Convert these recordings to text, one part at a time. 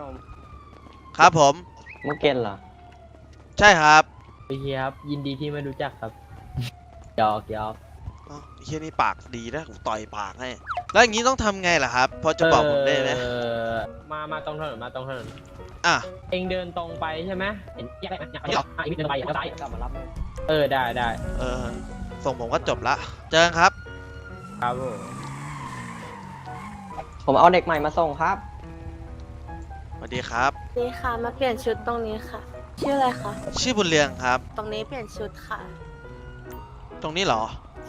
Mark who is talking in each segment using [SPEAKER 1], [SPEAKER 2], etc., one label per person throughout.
[SPEAKER 1] นม
[SPEAKER 2] ครับผม
[SPEAKER 1] มุกเกนเหรอ
[SPEAKER 2] ใช่ครับ
[SPEAKER 3] พี่เฮียครับ ยินดีที่ไม่รู้จักครับหยอกหยอก
[SPEAKER 2] อ๋อไอ้เฮียนี่ปากดีนะผมต่อยปากให้ แล้วอย่างนี้ต้องทำไงล่ะครับ พอจะบอกผมได้ไหม
[SPEAKER 3] เออมามาตรงถนนมาตรงถนน
[SPEAKER 2] อะ
[SPEAKER 3] เองเดินตรงไปใช่ไหมเห็นแยกได้ไหมเนี่ยอะอีกนิดเดินไปแล้วซ้าย
[SPEAKER 1] กลับมารับเลย
[SPEAKER 3] เออได้ได้
[SPEAKER 2] เออ ส่งผมก็จบละ เจอกันครับ
[SPEAKER 3] ครับผม
[SPEAKER 1] ผมเอาเด็กใหม่มาส่งครับ
[SPEAKER 2] ส วัสดีครับ
[SPEAKER 4] นี่ค่ะ มาเปลี่ยนชุดตรงนี้ค่ะ ชื่ออะไรคะ
[SPEAKER 2] ชื่อบุญเรืองครับ
[SPEAKER 4] ตรงนี้เปลี่ยนชุดค่ะ
[SPEAKER 2] ตรงนี้เหรอ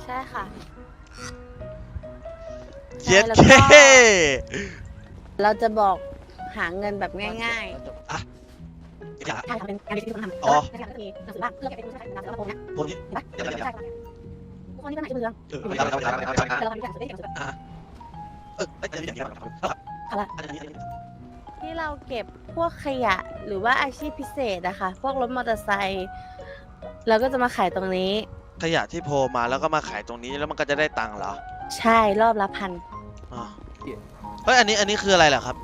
[SPEAKER 4] ใช่ค่ะ
[SPEAKER 2] เย็ด
[SPEAKER 4] แล้ว
[SPEAKER 2] เค
[SPEAKER 4] ก็เราจะบอกหาเงินแบบง่าย
[SPEAKER 2] อย่า
[SPEAKER 4] ๆใช่ค่ะเป็นการที่คุณทำ
[SPEAKER 2] อ๋อ
[SPEAKER 4] ใช่ค่ะก็คือหนังสือบ้างเพื่อเก็บเป็นผู้ชายในนามสมาคมนะ
[SPEAKER 2] ผมนี่อย่าอย่าอย่า
[SPEAKER 4] ใช่ค่ะทุกคนที่ตั้งใจชื่อเมือง
[SPEAKER 2] เอออย่าอย่าอย่าอย่าอย่า
[SPEAKER 4] แต่เราทำการสุดได้อย่างสุด
[SPEAKER 2] เอออย่าอย่าอย่าอย่า
[SPEAKER 4] อะไร
[SPEAKER 2] อันนี้
[SPEAKER 4] ที่เราเก็บพวกขยะหรือว่าอาชีพพิเศษนะคะ พวกรถมอเตอร์ไซค์เราก็จะมาขายตรงนี้
[SPEAKER 2] ขยะที่โพลมาแล้วก็มาขายตรงนี้แล้วมันก็จะได้ตังค์เหรอ
[SPEAKER 4] ใช่รอบละพัน
[SPEAKER 2] อ๋อเฮ้ยอันนี้อันนี้คืออะไรเหรอครับ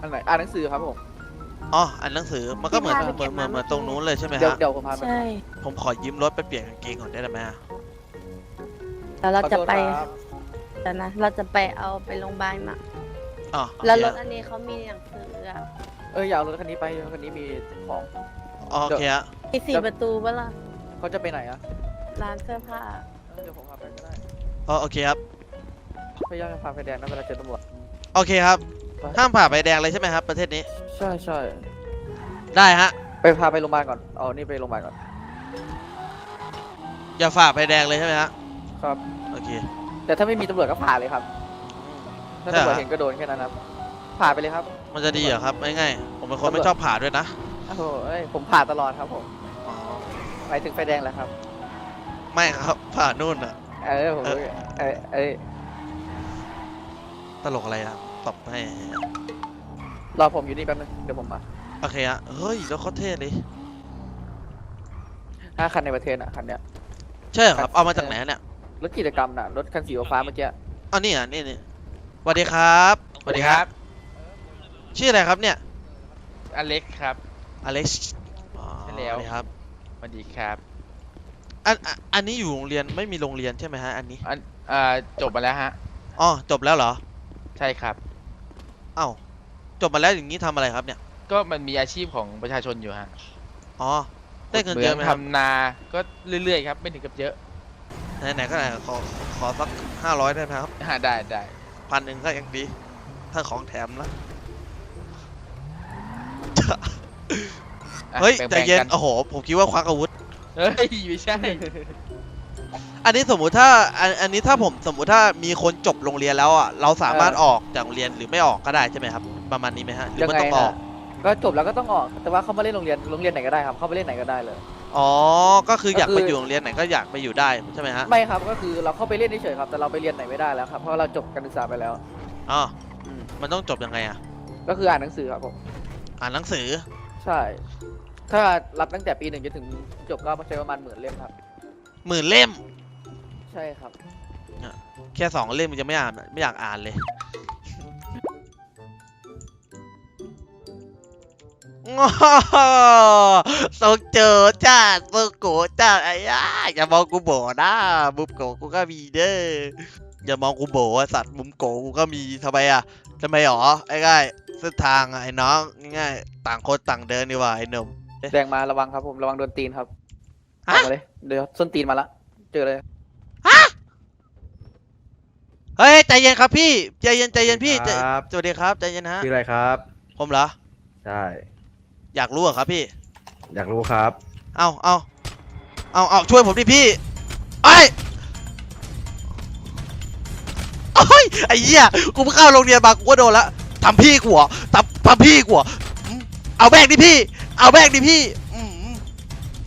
[SPEAKER 5] อันไหนอ่านหนังสือครับผม
[SPEAKER 2] อ๋ออันหนังสือมันก็เหมือน
[SPEAKER 4] ที่พาไป
[SPEAKER 2] เหมือน
[SPEAKER 4] เก็บ
[SPEAKER 2] เหมือนเหมือน
[SPEAKER 4] มา
[SPEAKER 2] ตรงนู้นเลยใช่ไหม
[SPEAKER 5] เดี๋ยว
[SPEAKER 2] ฮะ
[SPEAKER 5] เดี๋ยวผมพาไป
[SPEAKER 4] ใช่
[SPEAKER 2] ผมขอยืมรถไปเปลี่ยนกางเกงก่อนได้ไหมอะ
[SPEAKER 4] แล้วเรา
[SPEAKER 5] ขอ
[SPEAKER 4] จะ
[SPEAKER 5] โทษ
[SPEAKER 4] ไป
[SPEAKER 5] ครับ
[SPEAKER 4] แล้วนะเราจะไปเอาไปโรงพยาบาลมา
[SPEAKER 2] อ๋อ
[SPEAKER 4] แล้ว
[SPEAKER 2] โอ
[SPEAKER 4] ร
[SPEAKER 2] เค
[SPEAKER 4] ถอันนี้เขามีหนังสืออะ
[SPEAKER 5] เอออยากเอารถคันนี้ไปรถคันนี้มีของ
[SPEAKER 2] อ๋อโอเคฮะ
[SPEAKER 4] มีสี่ประตูปะล่ะ
[SPEAKER 5] เขาจะไปไหนอะ
[SPEAKER 4] ร้านเสื้อผ้า
[SPEAKER 5] เออเดี๋ยวผมพาไปก็ได้
[SPEAKER 2] อ๋อโอเคครับ
[SPEAKER 5] พยายามจะพาไปแดงนะเวลาเจอตำรวจ
[SPEAKER 2] โอเคครับ
[SPEAKER 5] ไป
[SPEAKER 2] ห้ามผ่าไฟแดงเลยใช่ไหมครับ ประเทศนี้
[SPEAKER 5] ใช่ใช่
[SPEAKER 2] ได้ฮะ
[SPEAKER 5] ไปพาไปโรงพยาบาลก่อนเอานี่ไปโรงพยาบาลก่อน
[SPEAKER 2] อย่าฝ่าไฟแดงเลยใช่ไหมฮะ
[SPEAKER 5] ครับ
[SPEAKER 2] โอเค
[SPEAKER 5] แต่ถ้าไม่มีตำรวจก็ผ่าเลยครับ ถ้า
[SPEAKER 2] ใช่
[SPEAKER 5] ตำรวจ
[SPEAKER 2] เหรอ
[SPEAKER 5] เห็นก็โดนแค่นั้นครับ ผ่าไปเลยครับ
[SPEAKER 2] มันจะดีเหรอครับไม่ง่ายผมเป็นคนไม่ชอบผ่าด้วยนะ
[SPEAKER 5] โอ้โหเอ้ยผมผ่าตลอดครับผม
[SPEAKER 2] อ๋อ
[SPEAKER 5] ไปถึงไฟแดงแล้วครับ
[SPEAKER 2] ไม่ครับผ่านู่นอะ
[SPEAKER 5] เออผม
[SPEAKER 2] เออ
[SPEAKER 5] เอ้ยเอ้ย
[SPEAKER 2] ตลกอะไรอะตบให้
[SPEAKER 5] รอผมอยู่นี่แป๊บนึงเดี๋ยวผมมา
[SPEAKER 2] โอเคฮะเฮ้ยแล้วเขาเท่เลย
[SPEAKER 5] ห้าคันในประเทศอะคันเนี้ย
[SPEAKER 2] ใช่เหรอครับเอามาจากไหนเนี่ย
[SPEAKER 5] รถกิจกรรมน่ะรถคันสีฟ้าเมื่อกี้
[SPEAKER 2] อ๋อนี่อะนี่นี่ สวัสดีครับสวัสดีครับ ชื่ออะไรครับเนี่ย
[SPEAKER 6] อเล็กครับ
[SPEAKER 2] อเล็กซ์อ๋อ
[SPEAKER 6] ใช่แล้ว
[SPEAKER 2] สวัสดีครับ
[SPEAKER 6] สวัสดีครับ
[SPEAKER 2] อันอันอันนี้อยู่โรงเรียนไม่มีโรงเรียนใช่ไหมฮะอันนี้
[SPEAKER 6] อันอ่าจบมาแล้วฮะ
[SPEAKER 2] อ๋อจบแล้วเหรอ
[SPEAKER 6] ใช่ครับ
[SPEAKER 2] เอ้าจบมาแล้วอย่างนี้ทำอะไรครับเนี่ย
[SPEAKER 6] ก็มันมีอาชีพของประชาชนอยู่ฮะ
[SPEAKER 2] อ๋อได้เงิน
[SPEAKER 6] เหมื
[SPEAKER 2] เย
[SPEAKER 6] อ
[SPEAKER 2] อะ
[SPEAKER 6] น
[SPEAKER 2] ไหมครับ
[SPEAKER 6] ทำนาก็เรื่อยๆครับ ไม่ถึงกับเยอะ
[SPEAKER 2] ไหนๆก็ไหนขอขอสักห้าร้อยได้ไหมครับ
[SPEAKER 6] อ่าได้ได้
[SPEAKER 2] พันหนึ่งก็ยังดี ถ้าของแถมนะ
[SPEAKER 6] อะ
[SPEAKER 2] เฮ้ย
[SPEAKER 6] แบ่งๆ
[SPEAKER 2] ใจเย็น
[SPEAKER 6] กัน
[SPEAKER 2] โอ้โห ผมคิดว่าควักอาวุธ
[SPEAKER 6] เฮ้ย ไม่ใช่
[SPEAKER 2] อันนี้สมมุติถ้าอันอันนี้ถ้าผมสมมุติถ้ามีคนจบโรงเรียนแล้วอะเราสามารถออกจากโรงเรียนหรือไม่ออกก็ได้ใช่ไหมครับ ประมาณนี้ไหมฮะหรือ
[SPEAKER 5] ยัง
[SPEAKER 2] ว่า
[SPEAKER 5] ไง
[SPEAKER 2] ต้องออ
[SPEAKER 5] นะ
[SPEAKER 2] ก
[SPEAKER 5] ก็จบแล้วก็ต้องออก แต่ว่าเขามาเล่นโรงเรียนโรงเรียนไหนก็ได้ครับ เข้าไปเล่นไหนก็ได้เลย
[SPEAKER 2] อ๋อ ก็คืออยาก
[SPEAKER 5] ก็คือ
[SPEAKER 2] ไปอยู่โรงเรียนไหนก็อยากไปอยู่ได้ใช่ไหมฮะ
[SPEAKER 5] ไม่ครับก็คือเราเข้าไปเล่นเฉยๆครับ แต่เราไปเรียนไหนไม่ได้แล้วครับเพราะเราจบการศึกษาไปแล้ว
[SPEAKER 2] อ๋อ
[SPEAKER 5] อืม
[SPEAKER 2] มันต้องจบยังไงอะ
[SPEAKER 5] ก็คืออ่านหนังสือครับผม
[SPEAKER 2] อ่านหนังสือ
[SPEAKER 5] ใช่ ถ้ารับตั้งแต่ปีหนึ่งจนถึงจบก็ใช้ประมาณหมื่นเล่มครับ
[SPEAKER 2] หมื่นเล่ม
[SPEAKER 5] ใช่ครับ
[SPEAKER 2] แค่สองเล่มมันจะไม่อ่านไม่อยากอ่านเลย สงเจอจ้าสงโกจ้าไอ้ย่าอย่ามองกูโบนะมุมโกกูก็มีเด้ออย่ามองกูโบอะสัตว์มุมโกกูก็มีทำไมอะทำไมหรอไอ้ง่ายเส้นทางอะไอ้น้องง่ายๆต่างคนต่างเดินดีกว่าไอ้หนุ่ม
[SPEAKER 5] แดงมาระวังครับผมระวังโดนตีนครับ
[SPEAKER 2] ฮะ
[SPEAKER 5] ออกมาเลยเดี๋ยวส้นตีนมาละเจอเลย
[SPEAKER 2] เฮ้ยใจเย็นครับพี่ใจเย็นใจเย็นพี่ใจ
[SPEAKER 7] ครับ
[SPEAKER 2] สวัสดีครับใจเย็นฮะ
[SPEAKER 7] ชื่ออะไรครับ
[SPEAKER 2] ผมเหรอ
[SPEAKER 7] ใช่
[SPEAKER 2] อยากรู้เหรอครับพี่
[SPEAKER 7] อยากรู้ครับ
[SPEAKER 2] เอาเอาเอาเอาช่วยผมดิพี่ไอ้ยโอ้ยไอ้เหี้ยกูเพิ่งเข้าโรงเรียนมากูก็โดนละทำพี่กูเหรอทำทำพี่กูเหรออืมเอาแบกดิพี่ เอาแบกดิพี่อืม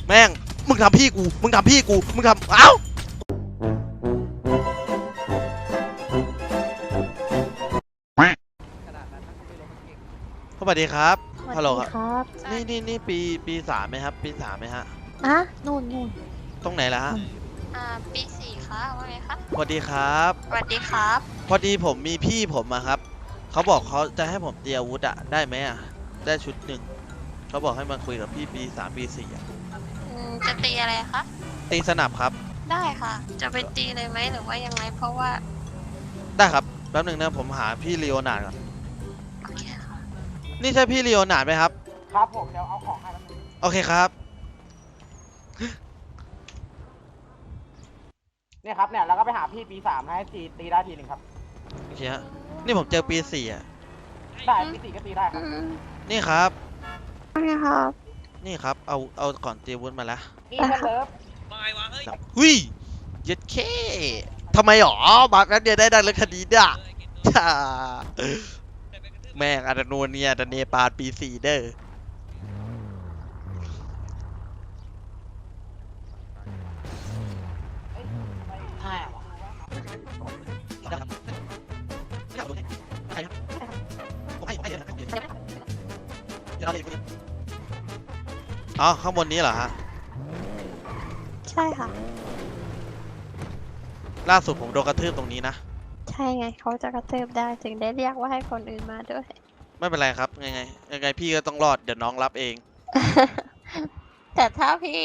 [SPEAKER 2] แม่งมึงทำพี่กู มึงทำพี่กู มึงทำเอ้าสวัสดีครับ ฮัลโหลครับ
[SPEAKER 4] ครับ
[SPEAKER 2] นี่นี่นี่ปีปีสามไหมครับ ปีสามไหมฮะ
[SPEAKER 4] อะนู่นนู่น
[SPEAKER 2] ตรงไหนล่ะฮะ
[SPEAKER 8] อ่าปีสี่ค่ะว่าไงคะ
[SPEAKER 2] สวัสดีครับ
[SPEAKER 8] สวัสดีครับ
[SPEAKER 2] พอดีผมมีพี่ผมอะครับ เขาบอกเขาจะให้ผมเตรียมอาวุธอะได้ไหมอะได้ชุดหนึ่ง เขาบอกให้มาคุยกับพี่ปีสามปีสี่อะ
[SPEAKER 8] อืมจะตีอะไรคะ
[SPEAKER 2] ตีสนับครับ
[SPEAKER 8] ได้ค่ะ จะไปตีเลยไหมหรือว่ายังไงเพราะว่า
[SPEAKER 2] ได้ครับ แป๊บหนึ่งนะผมหาพี่ลีโอนาร์ดก่อน
[SPEAKER 8] โอเคค่ะ
[SPEAKER 2] นี่ใช่พี่ลีโอนาร์ดไหมครับ
[SPEAKER 5] ครับผมเดี๋ยวเอาของให้แป๊บนึง
[SPEAKER 2] โอเคครับ
[SPEAKER 5] เนี่ยครับเนี่ยแล้วก็ไปหาพี่ปีสามให้ตีตีได้ทีหนึ่งครับ
[SPEAKER 2] โอเคฮะ นี่ผมเจอปีสี่อะ
[SPEAKER 5] ได้ปีสี่ก็ตีได้ครับ
[SPEAKER 8] อืม
[SPEAKER 2] นี่ครับ
[SPEAKER 8] โอเคครับ
[SPEAKER 2] นี่ครับ เอา เอาก่อนตีวุ้นมาแล้ว
[SPEAKER 5] นี่มันเลิฟ
[SPEAKER 2] หุยเย็ดเคทำไมหรอมาแป๊บเดียวได้ดังเรื่องคดีด่ะจ้า แม่งอัตโนเนียดันเนปาลปีสี่เด้ออ๋อข้างบนนี้เหรอฮะ
[SPEAKER 8] ใช่ค่ะ
[SPEAKER 2] ล่าสุดผมโดนกระทืบตรงนี้นะ
[SPEAKER 8] ใช่ไงเขาจะกระเทืบได้ถึงได้เรียกว่าให้คนอื่นมาด้วย
[SPEAKER 2] ไม่เป็นไรครับยังไงยังไงพี่ก็ต้องรอดเดี๋ยวน้องรับเอง
[SPEAKER 8] แต่ถ้าพี่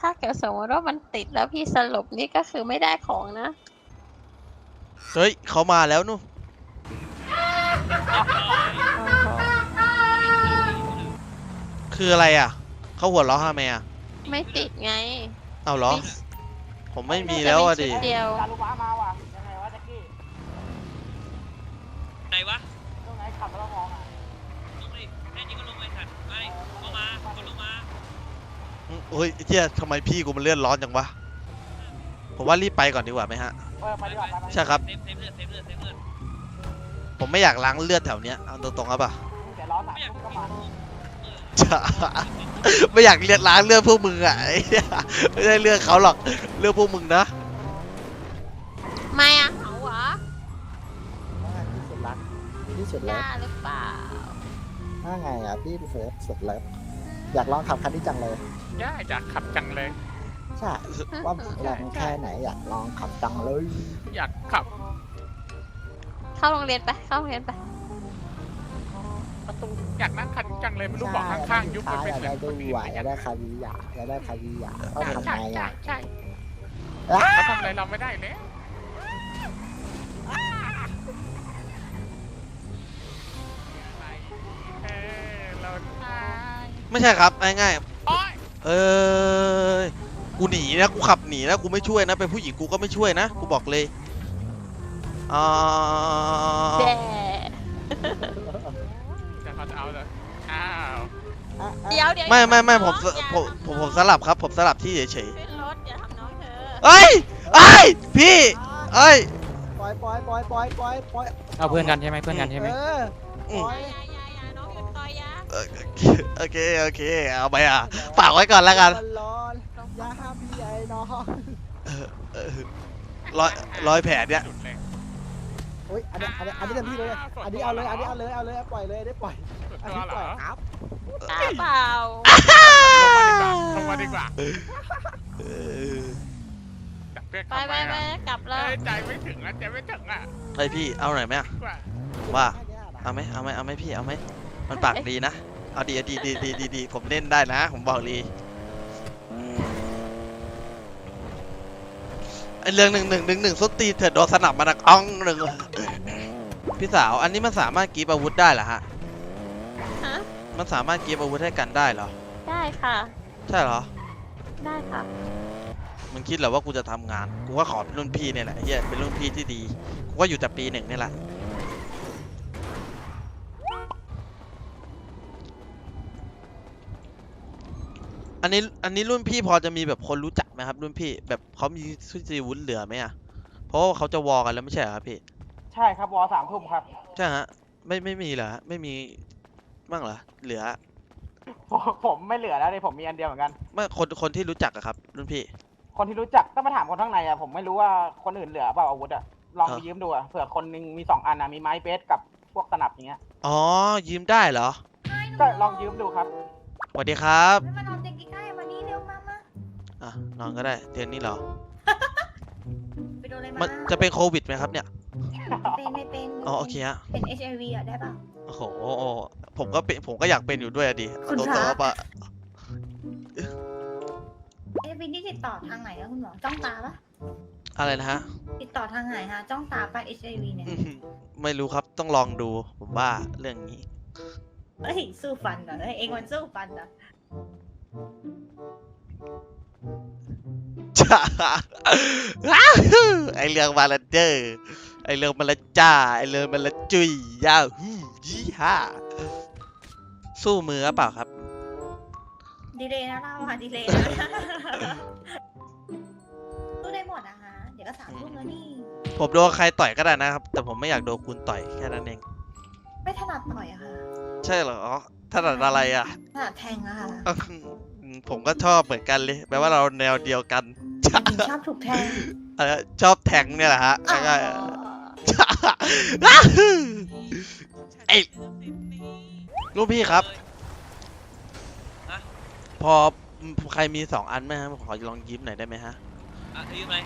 [SPEAKER 8] ถ้าเกิดสมมติว่ามันติดแล้วพี่สลบนี่ก็คือไม่ได้ของนะ
[SPEAKER 2] เฮ้ยเขามาแล้วนู่นคืออะไรอะ เขาหัวเราะทำไมอะ
[SPEAKER 8] ไม่ติดไง
[SPEAKER 2] เอาเหรอ
[SPEAKER 8] มี
[SPEAKER 2] ผมไม่มีแล้วอะดิ
[SPEAKER 8] ชุเดียว
[SPEAKER 5] จารุมะมาว่ะ อื
[SPEAKER 7] ม
[SPEAKER 2] เฮ้ยเจ๊ยทำไมพี่กูมันเลื่อนร้อนจังวะ ผมว่ารีบไปก่อนดีกว่าไหมฮะ
[SPEAKER 5] เออไปดีกว่าไปไป
[SPEAKER 2] ใช่ครับ
[SPEAKER 7] เซฟเซฟเลือดเซฟเลือดเซฟเลือด
[SPEAKER 2] ผมไม่อยากล้างเลือดแถวเนี้ยเอาตรงๆครับป่ะ
[SPEAKER 5] เดี๋ยวร้อนหนัก
[SPEAKER 7] ไม่อยาก
[SPEAKER 5] ก็มา
[SPEAKER 2] จะไม่อยากเลือดล้างเลือดพวกมึงอะไอ้เหี้ยไม่ได้เลือดเขาหรอกเลือดพวกมึงนะ
[SPEAKER 8] ไม่อะเขาเหรอ
[SPEAKER 9] พี่สุดรักพี่สุดเลิ
[SPEAKER 8] ย่า
[SPEAKER 9] ฟ
[SPEAKER 8] หรือเปล่า
[SPEAKER 9] ว่าไงอะพี่เฟิร์สสุดเลิฟอยากลองขับคันนี้จังเลย
[SPEAKER 6] ได้อยากขับจังเลย
[SPEAKER 9] ใช่ว่าแรงแค่ไหนอยากลองขับจังเลย
[SPEAKER 6] อยากขับ
[SPEAKER 8] เข้าโรงเรียนไป เข้าโรงเรียนไป
[SPEAKER 6] ประตูอยากนั่งคันจังเลยไม่รู้
[SPEAKER 9] ใช่
[SPEAKER 6] บอกข้างๆยุบ
[SPEAKER 9] ช้า
[SPEAKER 6] ไป
[SPEAKER 9] อยาก
[SPEAKER 6] เป็น
[SPEAKER 9] ได้
[SPEAKER 6] เห
[SPEAKER 9] ดู
[SPEAKER 6] มือนคนอื่น
[SPEAKER 9] อะอยากได้คาริยาอยากได้คาริยาต้องทำไงอะ
[SPEAKER 6] ใช่
[SPEAKER 9] อะ
[SPEAKER 6] เขาทำอะไรเราไม่ได้แล้วเออเราตาย
[SPEAKER 2] ไม่ใช่ครับ ง่าย
[SPEAKER 6] โอ๊ย
[SPEAKER 2] ๆ เอ้ยกูหนีนะกูขับหนีนะกูไม่ช่วยนะเป็นผู้หญิงกูก็ไม่ช่วยนะกูบอกเลยอ่า
[SPEAKER 8] แด่
[SPEAKER 6] แต่เขาจะเอาเลยอ้าว
[SPEAKER 9] อะ
[SPEAKER 8] เดี๋ยวเดี๋ยว
[SPEAKER 2] ไม่ไม่ไม่
[SPEAKER 8] อย่า
[SPEAKER 2] ผมส
[SPEAKER 8] อย่า
[SPEAKER 2] ผมผมผมสลับครับผมสลับที่เฉย
[SPEAKER 8] ขึ้นรถอย่าทำน้องเธอ
[SPEAKER 2] ๆเอ้ยเอ้ยพี่เอ้ย
[SPEAKER 9] ปล่อยปล่อยปล่อยปล่อยปล่อยปล่อย
[SPEAKER 3] เอาเพื่อนกันใช่ไหมเพื่อนกันใช่ไหม
[SPEAKER 9] เออ
[SPEAKER 2] อืม
[SPEAKER 9] ปล่อย
[SPEAKER 8] อย่
[SPEAKER 2] เออโอเคโอเคเอาไปอะฝากไว้ก่อนแล้วกัน
[SPEAKER 9] มันร้อนอย่าห้ามพี่ไอ้น้อง
[SPEAKER 2] เออร้อยร้อยแผลเนี่ย
[SPEAKER 6] สุดเลย
[SPEAKER 9] โอ้ยอันนี้อันนี้อันนี้เต็มที่เลยอันนี้เอาเลยอันนี้เอาเลยเอาเลยปล่อยเลยได้ปล่อย
[SPEAKER 6] สุด
[SPEAKER 9] อัน
[SPEAKER 6] ตัว
[SPEAKER 9] นี้
[SPEAKER 6] เหร
[SPEAKER 9] ปล่อย
[SPEAKER 6] อ
[SPEAKER 9] ครับ
[SPEAKER 8] ตาเปล่า
[SPEAKER 6] ลงมาดีกว่าลงมาดีกว่า
[SPEAKER 2] เออ
[SPEAKER 6] จับเพื่อน
[SPEAKER 8] ไป
[SPEAKER 6] เข้า
[SPEAKER 8] ไป
[SPEAKER 6] มา
[SPEAKER 8] ไป
[SPEAKER 6] อะ
[SPEAKER 8] กลับแล้
[SPEAKER 6] เอ้
[SPEAKER 8] วย
[SPEAKER 6] ใจไม่ถึงอะใจไม่ถึงอะ
[SPEAKER 2] ไอพี่เอาหน่อยไหมอะ
[SPEAKER 6] กว่า
[SPEAKER 2] ว่า เอาไหมเอาไหมเอาไหมพี่เอาไหม มันปากดีนะ เอาดีเอาดีดีดีดีดีผมเล่นได้นะ ผมบอกเลยไอเรื่องหนึ่งหนึ่งหนึ่งหนึ่งส้นตีนเถิดโดนสนับมานักอ้องหนึ่งพี่สาว อันนี้มันสามารถกรีบอาวุธได้เหรอฮะ
[SPEAKER 8] ฮะ
[SPEAKER 2] มันสามารถกรีบอาวุธให้กันได้เหรอ
[SPEAKER 8] ได้ค่ะ
[SPEAKER 2] ใช่เหรอ
[SPEAKER 8] ได้ค่ะ
[SPEAKER 2] มึงคิดเหรอว่ากูจะทำงาน กูก็ขอเป็นรุ่นพี่เนี่ยแหละเฮียเป็นรุ่นพี่ที่ดี กูก็อยู่แต่ปีหนึ่งนี่แหละ อันนี้อันนี้รุ่นพี่พอจะมีแบบคนรู้จักไหมครับรุ่นพี่แบบเขามีสุจีวุฒิเหลือไหมอะเพราะว่าเขาจะวอกันแล้วไม่ใช่เหรอครับพี่
[SPEAKER 5] ใช่ครับวอสามทุ่มครับ
[SPEAKER 2] ใช่ฮะไม่ไม่มีเหรอฮะไม่มีบ้างเหรอเหลือ
[SPEAKER 5] ผมผมไม่เหลือแล้วเลยผมมีอันเดียวเหมือนกัน
[SPEAKER 2] ไม่คนคนที่รู้จักอะครับ รุ่นพี่
[SPEAKER 5] คนที่รู้จักต้องมาถามคนข้างในอะผมไม่รู้ว่าคนอื่นเหลือเปล่าอาวุธอะลองไป
[SPEAKER 2] อะ
[SPEAKER 5] ยืมดูอะเผื่อคนหนึงมีสองอันอะมีไม้เบสกับพวกสนับอย่างเงี้ย
[SPEAKER 2] อ๋อยืมได้เหรอ
[SPEAKER 5] ก็ลองยืมดูครับ
[SPEAKER 2] สวัสดีครับ
[SPEAKER 10] มานอนเตี
[SPEAKER 2] อะนอนก็ได้เตียงนี้เหรอ
[SPEAKER 10] ไปโดนอะไร
[SPEAKER 2] มั
[SPEAKER 10] มาน
[SPEAKER 2] จะเป็นโควิดไหมครับเนี่ย
[SPEAKER 10] เป็นไม่เป็น
[SPEAKER 2] อ๋อโอเคฮะ
[SPEAKER 10] เป็น HIV อะได้ป่ะ
[SPEAKER 2] โอ้โห ผมก็เป็นผมก็อยากเป็นอยู่ด้วยอะดิ
[SPEAKER 4] คุณ
[SPEAKER 2] ตัว
[SPEAKER 4] พ
[SPEAKER 2] ซ
[SPEAKER 4] ระ
[SPEAKER 2] อฟอะ
[SPEAKER 10] เอ๊ะวินนี่ติดต่อทางไหนอะคุณหมอจ้องตาปะ
[SPEAKER 2] อะไรนะฮะ
[SPEAKER 10] ติดต่อทางไหนฮะจ้องตาปะ HIV เนี่ย
[SPEAKER 2] อื้อหือไม่รู้ครับต้องลองดู ผมว่าเรื่องนี้
[SPEAKER 10] เฮ้ยสู้ฟันเหรอเฮ้ยเองมันสู้ฟันเหรอ
[SPEAKER 2] จ้า ไอเรื่องมาละเจอไอเรื่องมาละจ้าไอเรื่องมาละจุยยาฮูยี่ห้าสู้มือหรือเปล่าครับ
[SPEAKER 10] ดีเลยนะเราอะดีเลยนะสู้ได้หมดนะคะเดี๋ยวก็สามทุ่มแล้วนี่
[SPEAKER 2] ผมโดนใครต่อยก็ได้นะครับ แต่ผมไม่อยากโดนคุณต่อยแค่นั้นเอง
[SPEAKER 10] ไม่ถนัดต่อยอะค่ะ
[SPEAKER 2] ใช่เหรอถนัดอะไรอะ
[SPEAKER 10] ถนัดแทงอะค่ะ
[SPEAKER 2] อืม ผมก็ชอบเหมือนกันเลยแปลว่าเราแนวเดียวกัน
[SPEAKER 10] ชอบถูกแทง
[SPEAKER 2] เออชอบแทงเนี่ยแหละฮะ
[SPEAKER 10] อ๋อ
[SPEAKER 2] ง่ายๆไอ้ลูกพี่ครับ
[SPEAKER 7] ฮะ
[SPEAKER 2] พอใครมีสองอันไหมฮะขอลองยิ้มหน่อยได้ไหมฮะ
[SPEAKER 7] อะยืมไหม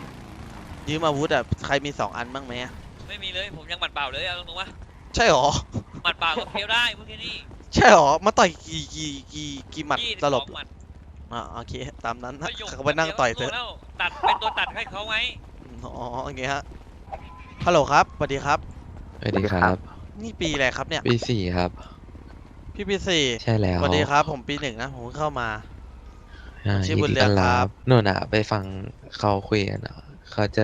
[SPEAKER 2] ยืมอาวุธอะใครมีสองอันบ้างไหมอะ
[SPEAKER 7] ไม่มีเลยผมยังหมัดเปล่าเลยเอาตรงๆว่า
[SPEAKER 2] ใช่หรอ
[SPEAKER 7] หมัดเปล่าก็เฟี้ยวได้พวกแค่นี้
[SPEAKER 2] ใช่หรอมาต่อยกี่กี่กี่กี่หมัด
[SPEAKER 7] ยี่
[SPEAKER 2] สลบ
[SPEAKER 7] สองหมัด
[SPEAKER 2] อ่าโอเคตามนั้นนะ
[SPEAKER 7] ประโยค
[SPEAKER 2] เขาไปนั่งต่อยเถอะ
[SPEAKER 7] ดีวก็รู้แล้วตัดเป็นตัวตัดให้เขาไหม
[SPEAKER 2] อ๋อโอเคฮะฮัลโหลครับสวัสดีครับ
[SPEAKER 11] สวัสดีครับ
[SPEAKER 2] นี่ปีอะไรครับเนี่ย
[SPEAKER 11] ปีสี่ครับ
[SPEAKER 2] พี่ปีสี่
[SPEAKER 11] ใช่แล้ว
[SPEAKER 2] สวัสดีครับ ผมปีหนึ่งนะผมเพิ่งเข้ามา
[SPEAKER 11] อ่า
[SPEAKER 2] ชื่อ
[SPEAKER 11] ยิน
[SPEAKER 2] บุญ
[SPEAKER 11] ดี
[SPEAKER 2] เรือง
[SPEAKER 11] ต้อนรั
[SPEAKER 2] ครับบ
[SPEAKER 11] นู่นอะ ไปฟังเขาคุยกันอะเขาจะ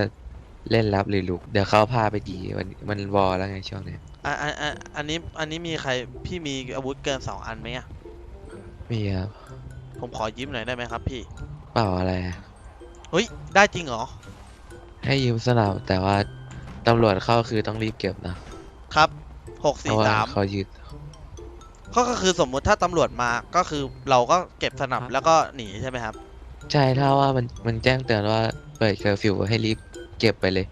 [SPEAKER 11] เล่นรับหรือลุก เดี๋ยวเขาพาไปดีวันมันวอลแล้วไงช่วงเนี้ย
[SPEAKER 2] อะอะอะอันนี้อันนี้มีใครพี่มีอาวุธเกินสองอันไหมอะ
[SPEAKER 11] มีครับ
[SPEAKER 2] ผมขอยิ้มหน่อยได้ไหมครับพี่
[SPEAKER 11] เปล่าอะไรอะ
[SPEAKER 2] เฮ้ย ได้จริงเหรอ
[SPEAKER 11] ให้ยืมสลับแต่ว่าตำรวจเข้าคือต้องรีบเก็บนะครับ
[SPEAKER 2] หก
[SPEAKER 11] เพ
[SPEAKER 2] สี่
[SPEAKER 11] ราะว่า
[SPEAKER 2] สาม
[SPEAKER 11] เขายึด
[SPEAKER 2] ก็ก็คือสมมุติถ้าตำรวจมาก็คือเราก็เก็บสนับแล้วก็หนีใช่ไหมครับ
[SPEAKER 11] ใช่ถ้าว่ามันมันแจ้งเตือนว่าเปิดเคอร์ฟิวให้รีบเก็บไปเลย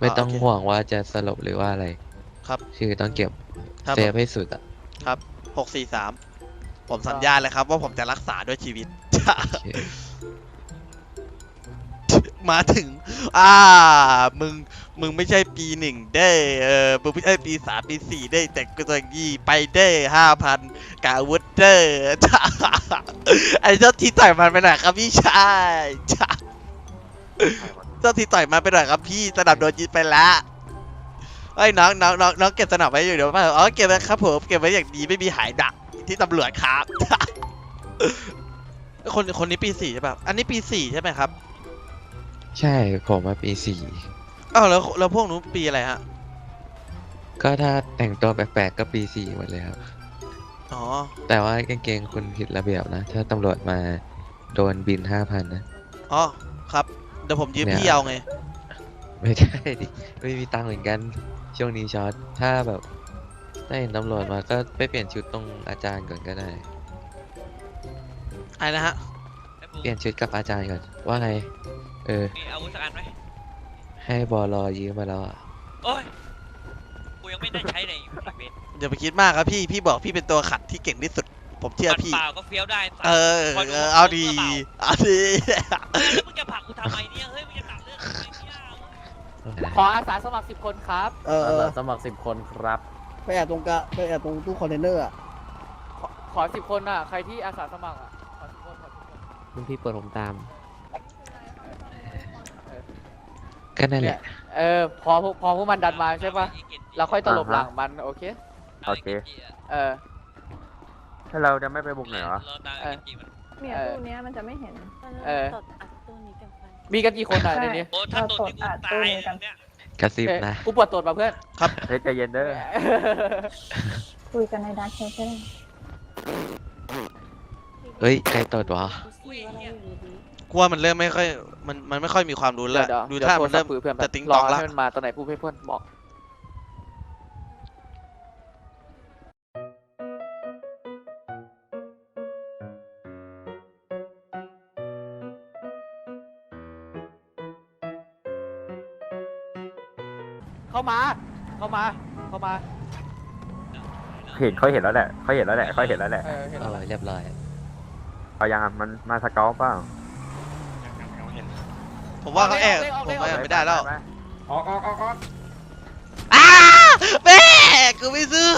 [SPEAKER 11] ไม่ต้อง
[SPEAKER 2] โอเค
[SPEAKER 11] ห่วงว่าจะสลบหรือว่าอะไร
[SPEAKER 2] ครับ
[SPEAKER 11] คือต้องเก็บ
[SPEAKER 2] ครับ
[SPEAKER 11] เซฟให้สุดอะ
[SPEAKER 2] ครับหกสี่สาม ผมสัญญาเลยครับ ว่าผมจะรักษาด้วยชีวิต มาถึง อ่า มึง มึงไม่ใช่ปีหนึ่งเด้เออมึงไม่ใช่ปีสามปีสี่ได้ แต่กูตัวยี่ไปเด้ห้าพันกาวุธเด้ไอ้เจ้าที่ต่อยมันไปหน่อยครับพี่ชายเจ้าที่ต่อยมันไปหน่อยครับพี่สนับโดนยึดไปแล้วเอ้น้องน้องน้องน้องเก็บสนับไว้อยู่เดี๋ยวป่ะอ๋อเก็บไว้ครับผมเก็บไว้อย่างดีไม่มีหายดัก ที่ตำรวจครับคนคนนี้ปีสี่ใช่ป่ะอันนี้ปีสี่ใช่ไหมครับ
[SPEAKER 11] ใช่ผมมาปีสี่
[SPEAKER 2] อ้าวแล้วแล้วพวกนู้นปีอะไรฮะ
[SPEAKER 11] ก็ถ้าแต่งตัวแปลกๆก็ปีสี่หมดเลยครับ
[SPEAKER 2] อ๋อ
[SPEAKER 11] แต่ว่ากางเกงคุณผิดระเบียบนะ ถ้าตำรวจมาโดนบินห้าพันนะ
[SPEAKER 2] อ๋อ ครับ เดี๋ยวผมยืม
[SPEAKER 11] เนี่ย
[SPEAKER 2] พี่เอาไง
[SPEAKER 11] ไม่ได้ดิ ไม่มีตังค์เหมือนกัน ช่วงนี้ช็อต ถ้าแบบ ถ้าเห็นตำรวจมาก็ไปเปลี่ยนชุดตรงอาจารย์ก่อนก็ได้
[SPEAKER 2] อะไรนะฮะ
[SPEAKER 7] ไอ้ปู
[SPEAKER 11] เปลี่ยนชุดกับอาจารย์ก่อน ว่าไง เออ
[SPEAKER 7] มีอาวุธสักอันไหม
[SPEAKER 11] ให้บอลอยืมมาแล้วอะ
[SPEAKER 7] โอ้ย กูยังไม่ได้ใช้เลยอีเวน
[SPEAKER 2] อย่าไปคิดมากครับพี่ พี่บอกพี่เป็นตัวขัดที่เก่งที่สุด ผมเชื่อ
[SPEAKER 7] หมัด
[SPEAKER 2] พี่
[SPEAKER 7] เปล่าก็เฟี้ยวได้สัตว์
[SPEAKER 2] เออ
[SPEAKER 7] คอยดู
[SPEAKER 2] เออเอาดี
[SPEAKER 7] เปล่า
[SPEAKER 2] เอาดี
[SPEAKER 7] แล้วมึงจะผลักกูทำไมเนี่ย เฮ้ย มึงจะตัดเรื่องอะไรเนี่ย
[SPEAKER 5] ขออาสาสมัครสิบคนครับ
[SPEAKER 9] เออเออ
[SPEAKER 3] สมัครสิบคนครับ
[SPEAKER 9] ไปแอบตรงกะไปแอบตรงตู้คอนเทนเนอร์อะ
[SPEAKER 5] ขอขอสิบคนอะ ใครที่อาสาสมัครอะ ขอสิบคนขอสิบคน
[SPEAKER 3] คุณพี่เปิดผมตาม
[SPEAKER 11] ก็นั่นแห
[SPEAKER 5] เนี่ย
[SPEAKER 11] ละ
[SPEAKER 5] เออ พอพวกพอพวกมันดันมาใช่ปะเราค่อยตลบหลังมัน โอเค
[SPEAKER 7] โอเค
[SPEAKER 5] เออ
[SPEAKER 6] ถ้าเราจะไม่ไปบุกไหนวะ
[SPEAKER 7] รอตาม
[SPEAKER 5] เออ
[SPEAKER 7] ไอ้จิมัน
[SPEAKER 10] เนี่ยตู้เนี้ยมันจะไม่เห็น
[SPEAKER 5] เออ
[SPEAKER 4] ตดอัดตู้นี้กันไป
[SPEAKER 5] มีกันกี่คนอะในนี้
[SPEAKER 7] โอ้ถ้าโดนที่กูตายเนี่ย
[SPEAKER 11] กระซิบ
[SPEAKER 5] เอ้ย
[SPEAKER 11] นะ
[SPEAKER 5] กูปวดตดมาเพื่อน
[SPEAKER 6] เฮ้ยใจเย็นเด้อ
[SPEAKER 10] คุยกันในดักแชทก็ได้
[SPEAKER 11] เฮ้ยใครตดวะ
[SPEAKER 4] ดูสิว่าเราอยู่ดี
[SPEAKER 2] กลัวมันเริ่มไม่ค่อยมันมันไม่ค่อยมีความรู้
[SPEAKER 5] เดี๋
[SPEAKER 2] แล้
[SPEAKER 5] ยววเดี๋ยว
[SPEAKER 2] ดู
[SPEAKER 5] เดี๋ยว
[SPEAKER 2] ท่า
[SPEAKER 5] โท
[SPEAKER 2] มั
[SPEAKER 5] ร
[SPEAKER 2] น
[SPEAKER 5] ศั
[SPEAKER 2] เริ่
[SPEAKER 5] พ
[SPEAKER 2] ม
[SPEAKER 5] ท์คุยกับเพื่อนแบบ
[SPEAKER 2] จะติ๊ง
[SPEAKER 5] ร
[SPEAKER 2] ต
[SPEAKER 5] อ
[SPEAKER 2] องละ
[SPEAKER 5] ให้มันมาตอนไหนพูดให้เพื่อนบอก เข้ามา เข้ามา เข้ามา
[SPEAKER 6] เห็นเขาเห็นแล้วแหละเขาเห็นแล้วแหละเขาเห็นแล้วแหละ
[SPEAKER 5] เออเห็น
[SPEAKER 11] เอ
[SPEAKER 5] แล้ว
[SPEAKER 11] อเรียบร้อย
[SPEAKER 6] เขายังอะมันมาสเกลเปล่า
[SPEAKER 2] ผมว่าเขาแอบผมว่าไม่ได้แล้ว
[SPEAKER 6] ออกออกออกออก
[SPEAKER 2] อ้าแม่กูไม่ซื้อ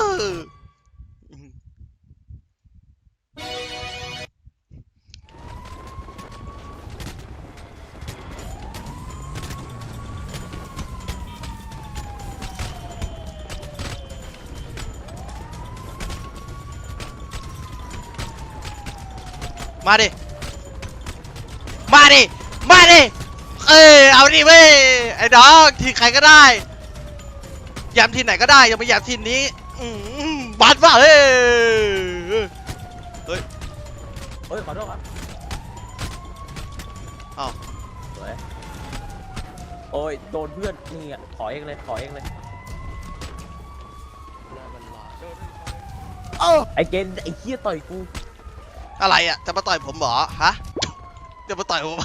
[SPEAKER 2] มาดิ มาดิ มาดิ เอ้ยเอาดิเว้ยไอ้น้องทีมใครก็ได้ยำทีมไหนก็ได้อย่าไปยำทีมนี้อืมบัดว่ะเฮ้ย
[SPEAKER 12] เฮ้ยขอโทษครับ
[SPEAKER 2] อ้าว
[SPEAKER 12] สวยโอ้ยโดนเพื่อนนี่อะขอเองเลยขอเองเลย
[SPEAKER 1] เอ้า
[SPEAKER 12] ไอ้เกณฑ์ไอ้เหี้ยต่อยกู
[SPEAKER 2] อะไรอะ จะมาต่อยผมเหรอฮะ จะมาต่อยผม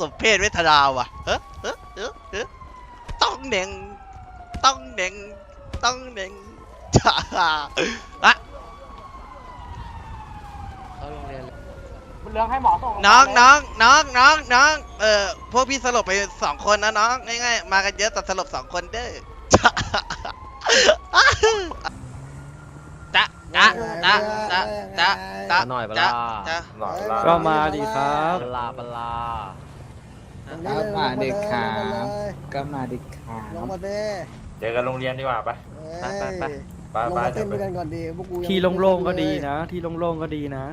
[SPEAKER 2] สมเพศเวทนาว่ะเฮ้เฮ้เฮ้เฮ้ต้องเน่งต้องเน่งต้องเน่งจ้าอะ
[SPEAKER 13] เข้าโรงเรียนเลย
[SPEAKER 14] เรื่องให้หมอส่ง
[SPEAKER 2] น้องน้องน้องน้องน้องเออพวกพี่สลบไปสองคนนะน้องง่ายๆมากันเยอะแต่สลบสองคนเด้อ จ้าจ้าจ้าจ้าจ้าจ้าจ้า
[SPEAKER 12] หน่อยเว
[SPEAKER 2] จ้า
[SPEAKER 12] ลา
[SPEAKER 2] จ้า
[SPEAKER 12] ก็มาดิครับเวลาเวลา
[SPEAKER 1] ตรงนี้เลยมาเด็กขาก็มาเด็กขาลงมาเต้
[SPEAKER 15] เจอกันโรงเรียนดีกว่าปะ
[SPEAKER 1] ไปไปไป
[SPEAKER 15] ไป
[SPEAKER 1] ลง
[SPEAKER 15] ไป
[SPEAKER 1] มาเต้นด้วยกันก่อนดีพวกกูยัง
[SPEAKER 12] ที่โล่งๆก็ดีนะ ที่โล่งๆก็ดีนะ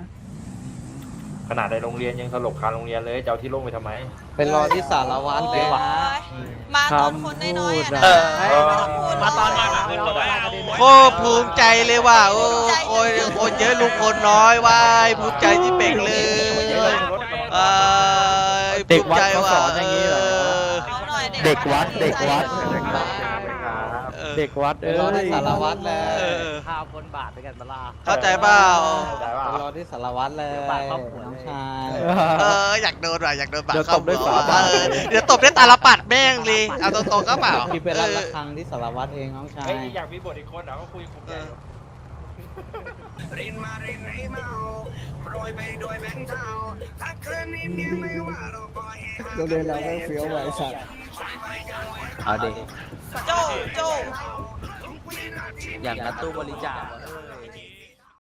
[SPEAKER 15] ขนาดในโรงเรียนยังสลบคาโรงเรียนเลยจะเอาที่โล่งไปทำไม
[SPEAKER 16] เป็นรอที่สารวัตรเลยว่ะ
[SPEAKER 17] มาตอน
[SPEAKER 12] คำ
[SPEAKER 17] คนน้อยๆอะ
[SPEAKER 12] พูด
[SPEAKER 17] นะ
[SPEAKER 12] อะ
[SPEAKER 17] ไม่ต้องพูด
[SPEAKER 7] มาตอน
[SPEAKER 17] หร
[SPEAKER 7] มา
[SPEAKER 17] อก
[SPEAKER 7] แบบนี้หมดเลย
[SPEAKER 2] โคตรภูมิใจเลยว่ะโอ้โอ้ยคนเยอะลูกคนน้อยว่ายภูมิใจที่เป่งเลยเออ
[SPEAKER 12] เด็กวัด
[SPEAKER 2] ภูมิใจ
[SPEAKER 12] เขาสอนอย่างนี้เหรอ
[SPEAKER 17] เอาหน่อย
[SPEAKER 1] เด็กวัดเด็กวัด
[SPEAKER 2] เออ
[SPEAKER 12] เด็กวัดเอ้
[SPEAKER 1] รอที่
[SPEAKER 12] ย
[SPEAKER 1] สารวัตรเล
[SPEAKER 2] เอยอ
[SPEAKER 12] ข้าวคนบาทด้วยกันเวลา
[SPEAKER 2] เข้าใจเปล่า
[SPEAKER 1] รอที่สารวัตรเลย
[SPEAKER 12] เดี๋ยวบาดครอบครัว
[SPEAKER 1] น้องชาย
[SPEAKER 2] เอออยากโดนว่ะอยากโดนบาด
[SPEAKER 12] เดี๋ยว
[SPEAKER 2] เข้า
[SPEAKER 12] ตบด้วย
[SPEAKER 2] หัว
[SPEAKER 12] ฝาบาท
[SPEAKER 2] เออเดี๋ยวตบด้วยตาลปัดแม่งเลยเอาตรงๆก็เปล่า
[SPEAKER 1] พี่เป็นรั
[SPEAKER 2] เออ
[SPEAKER 1] ระฆังที่สารวัตรเองน้องชาย
[SPEAKER 15] เฮ้ยอยากมีบทอีกคนเหรอก็คุยคุยกัน
[SPEAKER 1] โรงเรียนเราไม่เฟี้ยวไว้สัตว์
[SPEAKER 12] เอาเด็ก
[SPEAKER 17] โจโจ
[SPEAKER 12] อย่างกระตู้บริจาค